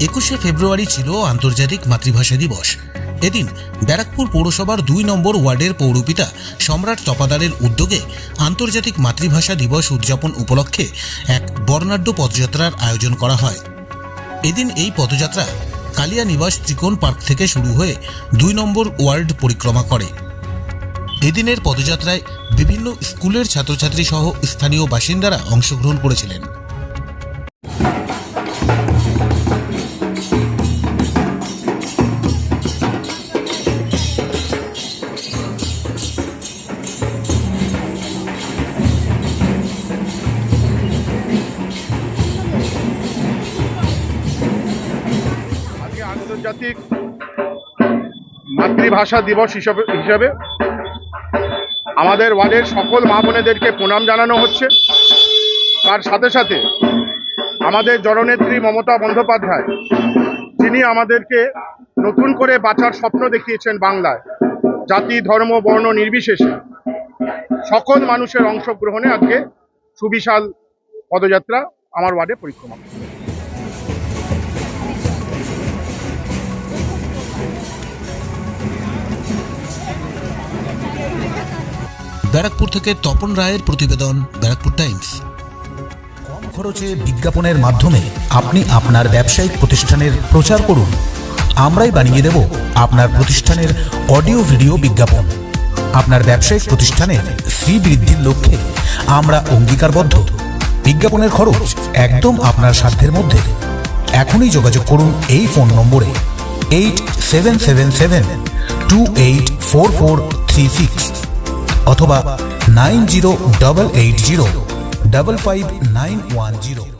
একুশে ফেব্রুয়ারি ছিল আন্তর্জাতিক মাতৃভাষা দিবস। এদিন ব্যারাকপুর পৌরসভার দুই নম্বর ওয়ার্ডের পৌরপিতা সম্রাট তপাদারের উদ্যোগে আন্তর্জাতিক মাতৃভাষা দিবস উদযাপন উপলক্ষে এক বর্ণাঢ্য পদযাত্রার আয়োজন করা হয়। এদিন এই পদযাত্রা কালিয়া নিবাস ত্রিকোণ পার্ক থেকে শুরু হয়ে দুই নম্বর ওয়ার্ড পরিক্রমা করে। এদিনের পদযাত্রায় বিভিন্ন স্কুলের ছাত্রছাত্রী সহ স্থানীয় বাসিন্দারা অংশগ্রহণ করেছিলেন। আন্তর্জাতিক মাতৃভাষা দিবস হিসাবে হিসাবে আমাদের ওয়ার্ডের সকল মা বোনেদেরকে প্রণাম জানানো হচ্ছে। তার সাথে সাথে আমাদের জননেত্রী মমতা বন্দ্যোপাধ্যায়, যিনি আমাদেরকে নতুন করে বাঁচার স্বপ্ন দেখিয়েছেন বাংলায়, জাতি, ধর্ম, বর্ণ নির্বিশেষে। সকল মানুষের অংশগ্রহণে আজকে সুবিশাল পদযাত্রা আমার ওয়ার্ডে পরিক্রমা। ব্যারাকপুর থেকে তপন রায়ের প্রতিবেদন, ব্যারাকপুর টাইমস। কম খরচে বিজ্ঞাপনের মাধ্যমে আপনি আপনার ব্যবসায়িক প্রতিষ্ঠানের প্রচার করুন। আমরাই বানিয়ে দেব আপনার প্রতিষ্ঠানের অডিও ভিডিও বিজ্ঞাপন। আপনার ব্যবসায়িক প্রতিষ্ঠানের শ্রী বৃদ্ধির লক্ষ্যে আমরা অঙ্গীকারবদ্ধ। বিজ্ঞাপনের খরচ একদম আপনার সাধ্যের মধ্যে। এখনই যোগাযোগ করুন এই ফোন নম্বরে eight seven seven seven two eight four four three six. অথবা nine zero double eight zero double five nine one zero.